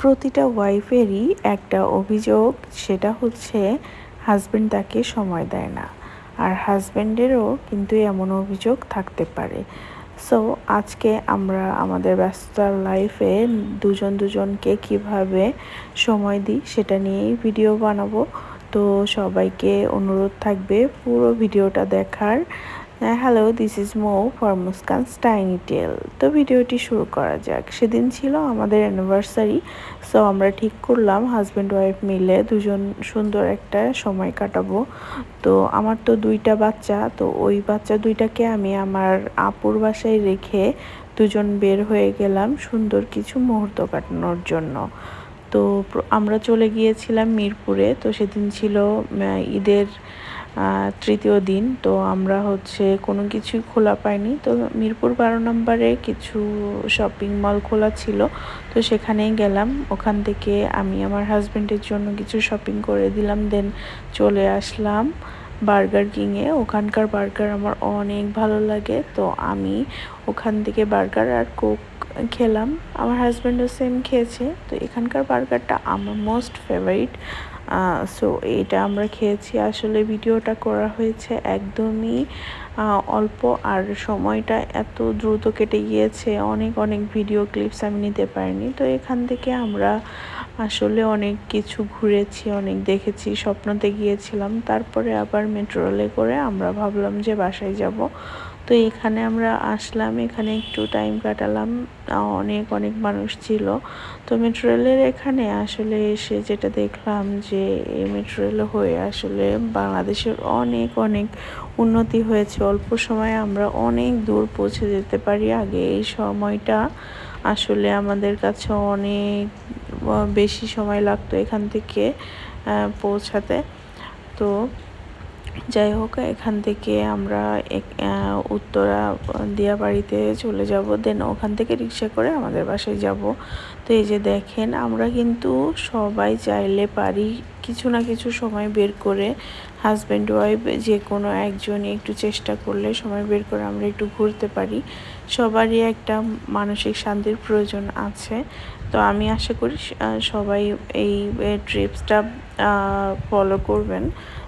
প্রতিটা ওয়াইফেরই একটা অভিযোগ, সেটা হচ্ছে হাজব্যান্ড তাকে সময় দেয় না। আর হাজব্যান্ডেরও কিন্তু এমন অভিযোগ থাকতে পারে। সো আজকে আমরা আমাদের ব্যস্ততার লাইফে দুজন দুজনকে কীভাবে সময় দিই, সেটা নিয়েই ভিডিও বানাবো। তো সবাইকে অনুরোধ থাকবে পুরো ভিডিওটা দেখার। Hello this is mo for Muskan স্টাইনি টেল তো ভিডিওটি শুরু করা যাক। সেদিন ছিল আমাদের অ্যানিভার্সারি সো আমরা ঠিক করলাম হাজব্যান্ড ওয়াইফ মিলে দুজন সুন্দর একটা সময় কাটাবো। তো আমার তো দুইটা বাচ্চা, তো ওই বাচ্চা দুইটাকে আমি আমার আপুর বাসায় রেখে দুজন বের হয়ে গেলাম সুন্দর কিছু মুহূর্ত কাটানোর জন্য। তো আমরা চলে গিয়েছিলাম মিরপুরে, তো সেদিন ছিল ঈদের তৃতীয় দিন। তো আমরা হচ্ছে কোনো কিছুই খোলা পাইনি। তো মিরপুর বারো নম্বরে কিছু শপিং মল খোলা ছিল। তো সেখানেই গেলাম। ওখান থেকে আমি আমার হাজব্যান্ডের জন্য কিছু শপিং করে দিলাম। দেন চলে আসলাম বার্গার কিংয়ে ওখানকার বার্গার আমার অনেক ভালো লাগে। তো আমি ওখান থেকে বার্গার আর কোক খেলাম। আমার হাজব্যান্ডও সেম খেয়েছে। তো এখানকার বার্গারটা আমার মোস্ট ফেভারিট সো এটা আমরা খেয়েছি। আসলে ভিডিওটা করা হয়েছে একদমই অল্প আর সময়টা এত দ্রুত কেটে গিয়েছে। অনেক অনেক ভিডিও ক্লিপস আমি নিতে পারিনি। তো এখান থেকে আমরা আসলে অনেক কিছু ঘুরেছি, অনেক দেখেছি, স্বপ্নতে গিয়েছিলাম। তারপরে আবার মেট্রো রেলে করে আমরা ভাবলাম যে বাসায় যাব। তো এখানে আমরা আসলাম, এখানে একটু টাইম কাটালাম। অনেক অনেক মানুষ ছিল। তো মেট্রো রেলের এখানে আসলে এসে যেটা দেখলাম যে এই মেট্রো রেল হয়ে আসলে বাংলাদেশের অনেক অনেক উন্নতি হয়েছে। অল্প সময়ে আমরা অনেক দূর পৌঁছে যেতে পারি। আগে এই সময়টা আসলে আমাদের কাছে অনেক বেশি সময় লাগতো এখান থেকে পৌঁছাতে। তো যাই হোক, এখান থেকে আমরা উত্তরা দিয়াবাড়িতে চলে যাব। দেন ওখান থেকে রিক্সা করে আমাদের বাসায় যাব। তো এই যে দেখেন, আমরা কিন্তু সবাই চাইলে পারি কিছু না কিছু সময় বের করে। হাজব্যান্ড ওয়াইফ যে কোনো একজনই একটু চেষ্টা করলে সময় বের করে আমরা একটু ঘুরতে পারি। সবারই একটা মানসিক শান্তির প্রয়োজন আছে। তো আমি আশা করি সবাই এই ট্রিপসটা ফলো করবেন।